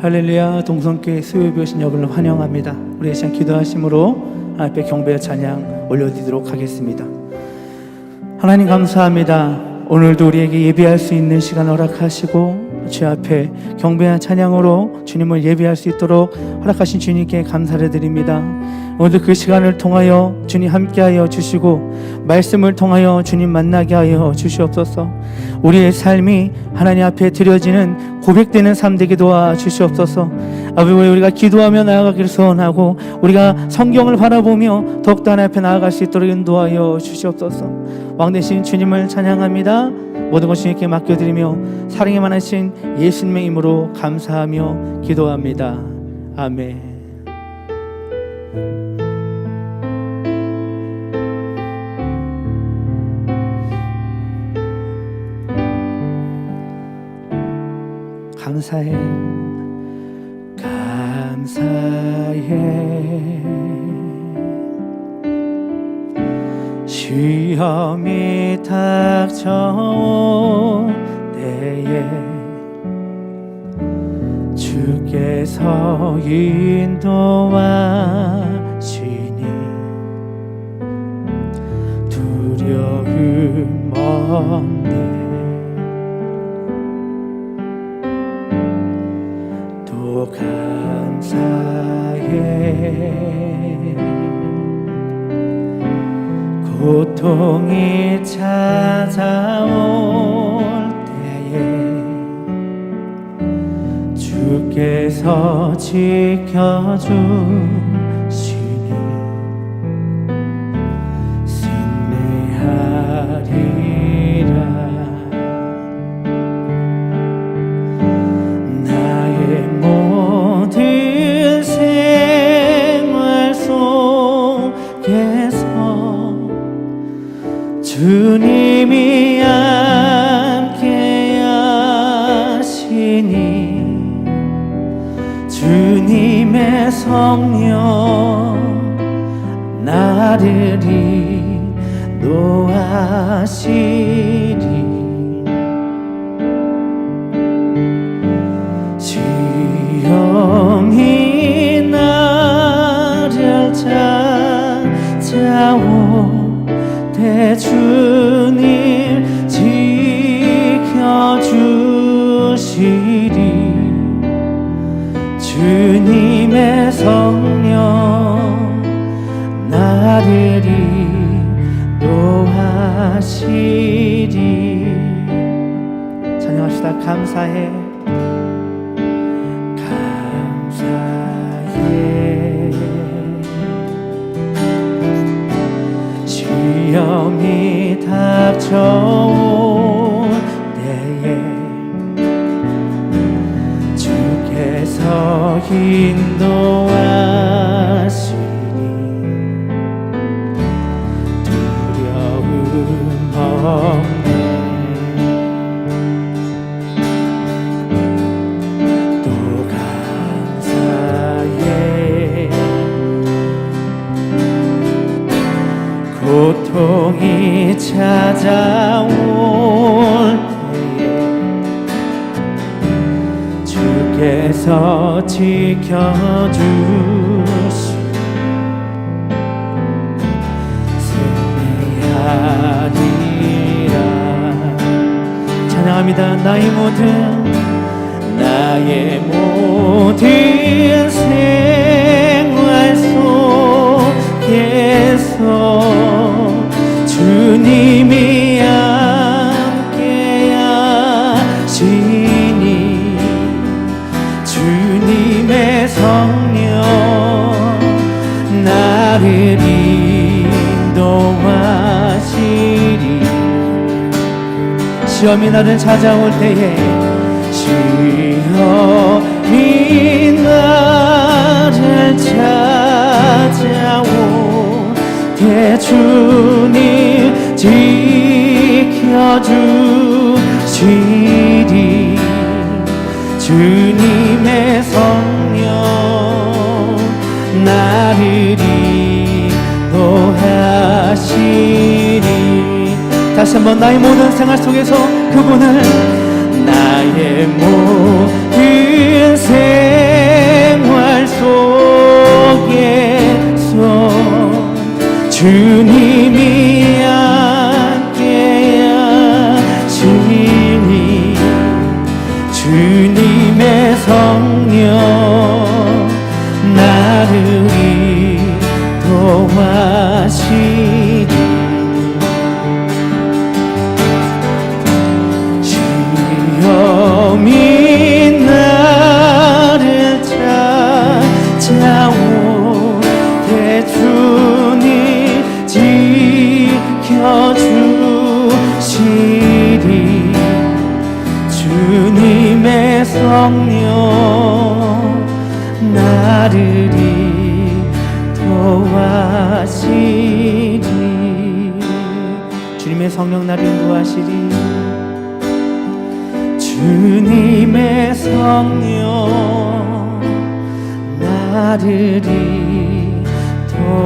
할렐루야 동성교회 수요비 오신 여러분을 환영합니다. 우리 이 시간 기도하심으로 앞에 경배와 찬양 올려드리도록 하겠습니다. 하나님 감사합니다. 오늘도 우리에게 예배할 수 있는 시간 허락하시고 주 앞에 경배와 찬양으로 주님을 예배할 수 있도록 허락하신 주님께 감사를 드립니다. 오늘도 그 시간을 통하여 주님 함께하여 주시고 말씀을 통하여 주님 만나게 하여 주시옵소서. 우리의 삶이 하나님 앞에 드려지는 고백되는 삶 되게 도와 주시옵소서. 아버지 우리가 기도하며 나아가기를 소원하고 우리가 성경을 바라보며 더욱더 하나님 앞에 나아갈 수 있도록 인도하여 주시옵소서. 왕 대신 주님을 찬양합니다. 모든 것 주님께 맡겨드리며 사랑이 많으신 예수님의 이름으로 감사하며 기도합니다. 아멘. 감사해. 감사해. 시험이 닥쳐올 때에 주께서 인도하시니 두려움 없 또 감사해. 고통이 찾아올 때에 주께서 지켜주 감사해 찾아올 때에 주께서 지켜주시 승리하리라 찬양합니다. 나의 모든 시험이 나를 찾아올 때에 시험이 나를 찾아올 때 주님 지켜주시리. 주님 다시 한번 나의 모든 생활 속에서 그분을 나의 모든 나를 인도하시리. 주님의 성령 나를 인도하시리. 주님의 성령 나를 인도하시리.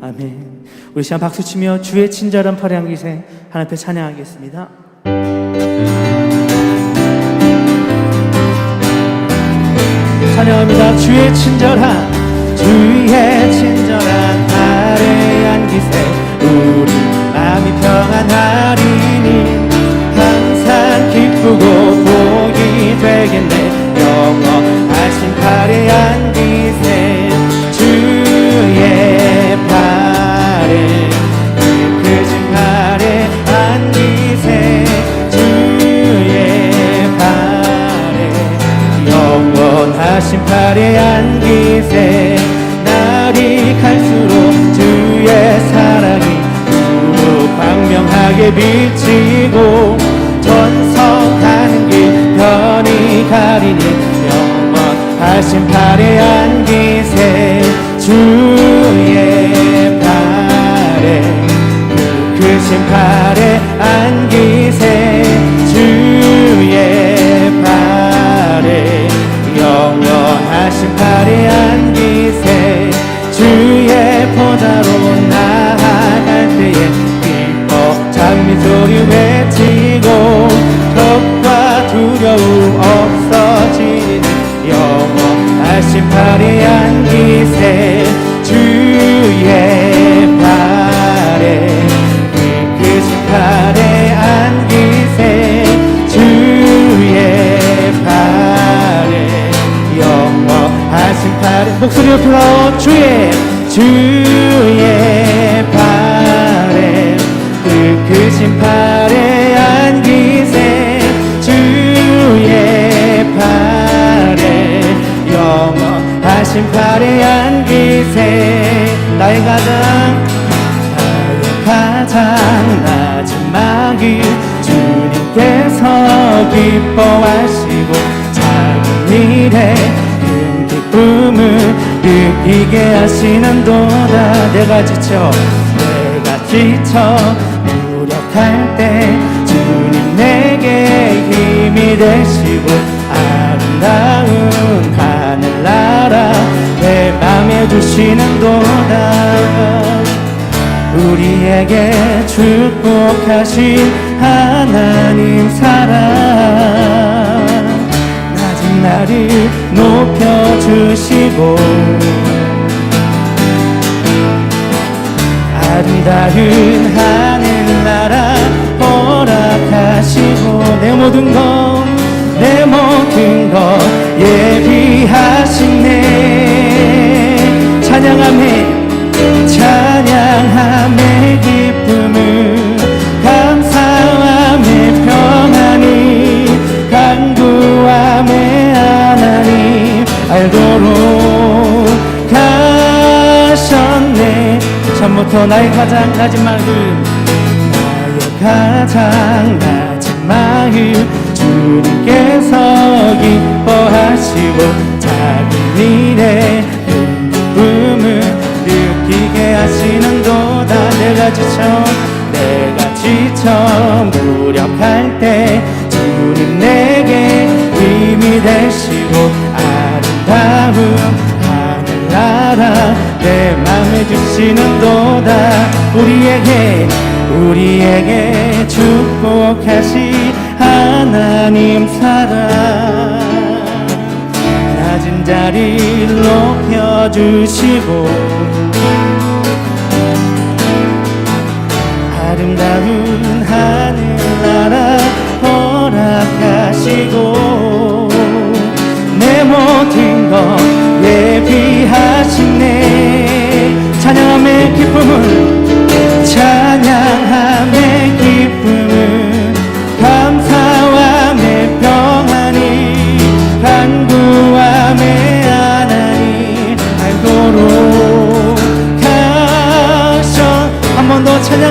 아멘. 우리 시간 박수치며 주의 친절한 팔의 기세 하나님 앞에 찬양하겠습니다 찬양합니다. 주의 친절한 주의 친절한 팔의 안기세. 우리 마음이 평안하리 광명하게 비치고 전성 가는 길 편히 가리니 영원하신 팔에 안기세 주의 팔에 그 크신 팔에 안기세 주의 팔에 영원하신 팔에 안기세 주의 보좌로 나 주의 팔에 그 크신 팔에 안기세. 주의 팔에 영원하신 팔에 안기세. 나의 가장 나의 가장 낮은 마음 주님께서 기뻐하시고 작은 일에 느끼게 하시는도다 내가 지쳐 내가 지쳐. 무력할 때 주님 내게 힘이 되시고 아름다운 하늘나라 내 맘에 주시는도다 우리에게 축복하신 하나님 사랑. 낮은 나를 높여주시고 아름다운 하늘나라 처음부터 나의 가장 낮은 마음 나의 가장 낮은 마음 주님께서 기뻐하시고 작은 일에 큰 기쁨을 느끼게 하시는도다 내가 지쳐 내가 지쳐. 무력할 때 주님 내게 힘이 되시고 아름다운 하늘나라 내 맘에 주시는 도다. 우리에게 우리에게 축복하시 하나님 사랑. 낮은 자리를 높여주시고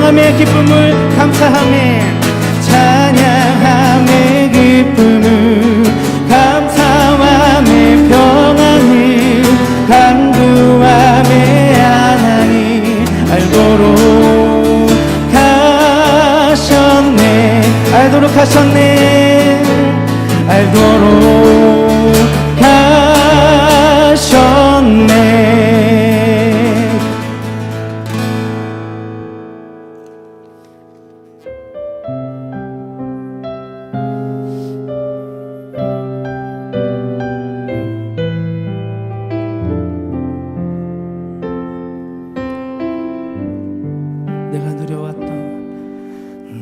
찬양함의 기쁨을 감사함에 찬양함의 기쁨을 감사함의 평안을 간구함의 하나님 알도록 가셨네. 알도록 하셨네. 알도록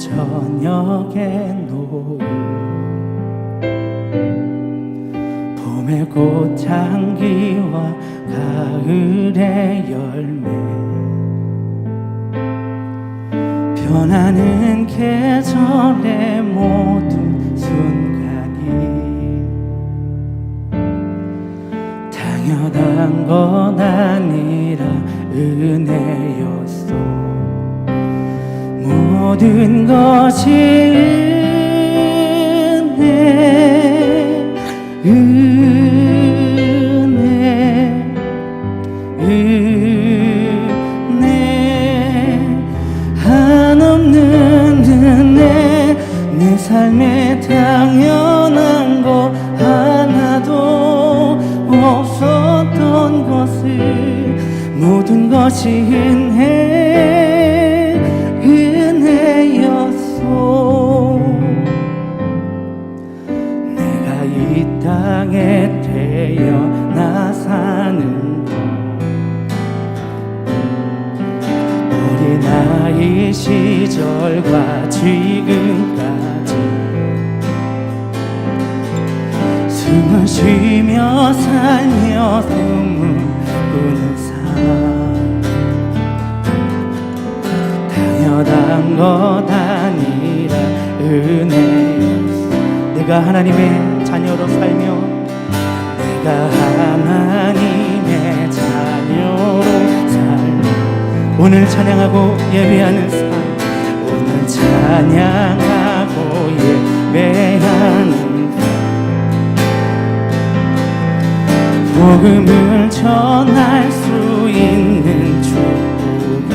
저녁에 노을 봄의 꽃향기와 가을의 열매. 변하는 계절의 모든 순간이 당연한 건 아니 모든 것이 은혜 은혜였소. 내가 이 땅에 태어나 사는 나이 시절과 지금까지 숨을 쉬며 살며 꿈 하나님의 자녀로 살며 내가 하나님의 자녀로 살며 오늘 찬양하고 예배하는 삶 오늘 찬양하고 예배하는 복음을 전할 수 있는 축복이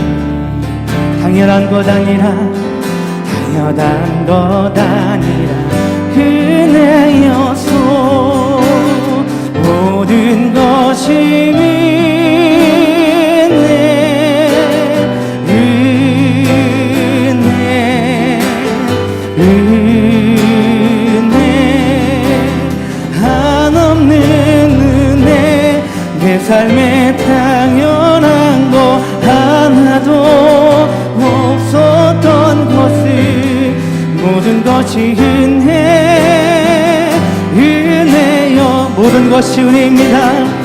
당연한 것 아니라 당연한 것 아니라 것이 은혜 은혜 은혜 한없는 은혜 내 삶에 당연한 거 하나도 없었던 것을 모든 것이 은혜 은혜여 모든 것이 은혜입니다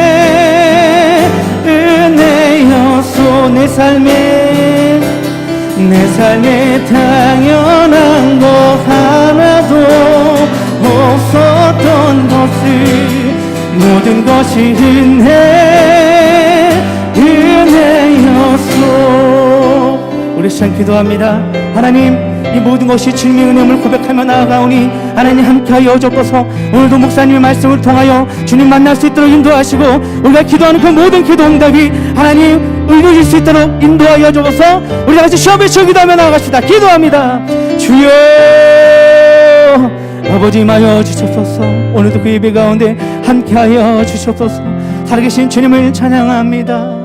내 삶에 내 삶에 당연한 것 하나도 없었던 것을 모든 것이 은혜 은혜였소. 우리 시간 기도합니다. 하나님 이 모든 것이 주님의 은혜임을 고백하며 나아가오니 하나님 함께하여 주옵소서. 오늘도 목사님의 말씀을 통하여 주님 만날 수 있도록 인도하시고 우리가 기도하는 그 모든 기도 응답이 하나님 이루어질 수 있도록 인도하여 주옵소서. 우리 다 같이 시험에 치 기도하며 나아갑시다. 기도합니다. 주여 아버지 마여 주옵소서. 오늘도 그 예배 가운데 함께하여 주옵소서. 살아계신 주님을 찬양합니다